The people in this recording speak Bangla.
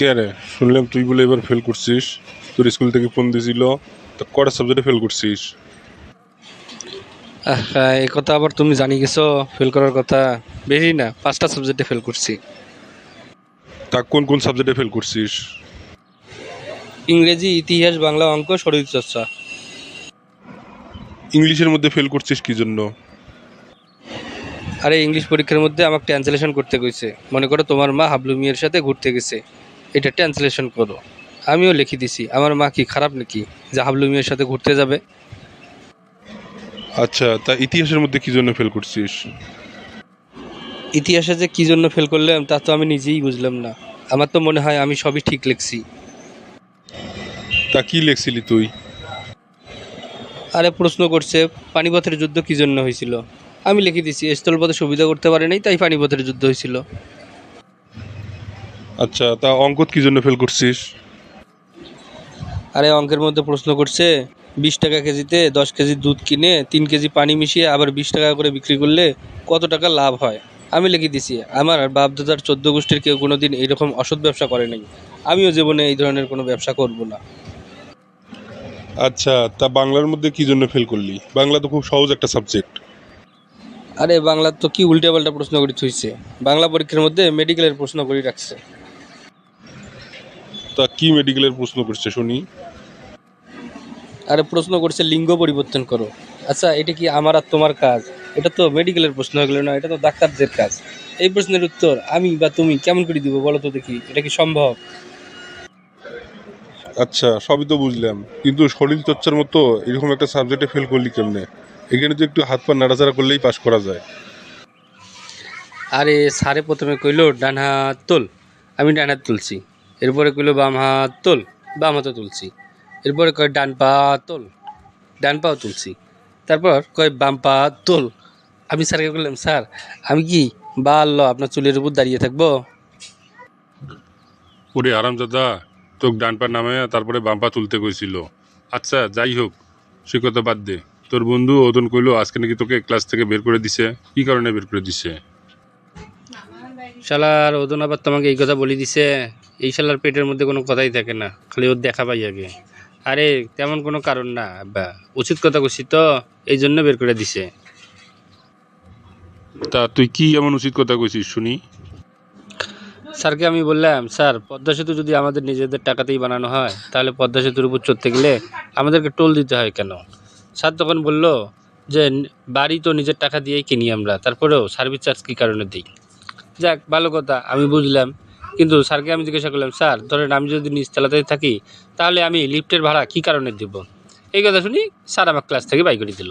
কে রে? শুনলাম তুই বলে এবার ফেল করছিস। তোর স্কুল থেকে ফোন দিয়েছিল তো কটা সাবজেক্টে ফেল করছিস? আহা, এই কথা আবার তুমি জানি গেছো ফেল করার কথা। বেশি না পাঁচটা সাবজেক্টে ফেল করছি। তা কোন কোন সাবজেক্টে ফেল করছিস? ইংরেজি ইতিহাস বাংলা অঙ্ক শরীরচর্চা ইংলিশের মধ্যে ফেল করছিস কি জন্য? আরে ইংলিশ পরীক্ষার মধ্যে আমাকে ট্রান্সলেশন করতে কইছে। মনে করো তোমার মা হাবলু মিয়ার সাথে ঘুরতে গেছে। এটা ট্রান্সলেশন করো। আমিও লিখে দিছি। আমার মা কি খারাপ নাকি? যে হাবলু মিয়ার সাথে ঘুরতে যাবে? আচ্ছা তা ইতিহাসের মধ্যে কি জন্য ফেল করছিস? ইতিহাসে যে কি জন্য ফেল করলাম তা তো আমি নিজেই বুঝলাম না। আমার তো মনে হয় আমি সবই ঠিক লিখছি। তা কি লিখছিলি তুই? আরে প্রশ্ন করছে পানিপথের যুদ্ধ কি জন্য হয়েছিল? আমি লিখে দিছি স্থলপথে সুবিধা করতে পারে নাই তাই পানিপথের যুদ্ধ হয়েছিল। আচ্ছা তা অঙ্কত কি জন্য ফেল করছিস? আরে অঙ্কের মধ্যে প্রশ্ন করছে বিশ টাকা কেজিতে দশ কেজি দুধ কিনে তিন কেজি পানি মিশিয়ে আবার বিশ টাকা করে বিক্রি করলে কত টাকা লাভ হয়? আমি লিখে দিছি আমার বাপ দাদার চোদ্দ গোষ্ঠীর কেউ কোনো দিন এইরকম অসৎ ব্যবসা করে নাই। আমিও জীবনে এই ধরনের কোনো ব্যবসা করব না। আচ্ছা তা বাংলার মধ্যে কি জন্য ফেল করলি? বাংলা তো খুব সহজ একটা সাবজেক্ট আরে বাংলার তো কি উল্টা পাল্টা প্রশ্ন করে থুইছে? বাংলা পরীক্ষার মধ্যে মেডিকেলের প্রশ্ন করে রাখছে। তা কি মেডিকেলের প্রশ্ন করছে শুনি। আরে প্রশ্ন করছে লিঙ্গ পরিবর্তন করো। আচ্ছা এটা কি আমার আর তোমার কাজ? এটা তো মেডিকেলের প্রশ্ন হয়ে গেল না এটা তো ডাক্তারদের কাজ। এই প্রশ্নের উত্তর আমি বা তুমি কেমন করে দিব বলো তো দেখি এটা কি সম্ভব? আচ্ছা সবই তো বুঝলাম কিন্তু শরীর চর্চার মতো এরকম একটা সাবজেক্টে ফেল করলি কেমনে? এখানে তো একটু হাত পা নাড়াচাড়া করলেই পাস করা যায়। আরে স্যারে প্রথমে কইলো ডান হাত তোল। আমি ডান হাত তুলছি। এরপরে কইলো বাম হাত তোল। বাম হাতও তুলছি। এরপরে কয় ডান পা তোল। ডান পাও তুলছি। তারপর কয় বাম পা তোল। আমি স্যারকে বললাম স্যার আমি কি বা আল্লাহ আপনার চুলের উপর দাঁড়িয়ে থাকব? ওরে আরাম দাদা তোকে ডান পা নামে তারপরে বাম পা তুলতে কইছিল। আচ্ছা যাই হোক সে কথা বাদ দে। তোর বন্ধু ওদন কইলো আজকে নাকি তোকে ক্লাস থেকে বের করে দিছে। কি কারণে বের করে দিছে? শালার ওজন আবার তোমাকে এই কথা বলে দিছে। এই শালার পেটের মধ্যে কোনো কথাই থাকে না খালি ওর দেখা পাই আগে। আরে তেমন কোনো কারণ না আব্বা। উচিত কথা কইছি তো এই জন্য বের করে দিছে। তা তুই কি এমন উচিত কথা কইছিস শুনি? স্যারকে আমি বললাম স্যার পদ্মা সেতু যদি আমাদের নিজেদের টাকাতেই বানানো হয় তাহলে পদ্মা সেতুর উপর চড়তে গেলে আমাদেরকে টোল দিতে হয় কেন? স্যার তখন বলল যে বাড়ি তো নিজের টাকা দিয়েই কিনি আমরা তারপরেও সার্ভিস চার্জ কী কারণে দিই? যাক ভালো কথা আমি বুঝলাম। কিন্তু স্যারকে আমি জিজ্ঞাসা করলাম, স্যার, ধরেন আমি যদি নিচতলাতেই থাকি, তাহলে আমি লিফটের ভাড়া কী কারণে দেব? এই কথা শুনি স্যার আমার ক্লাস থেকে বাই করে দিল।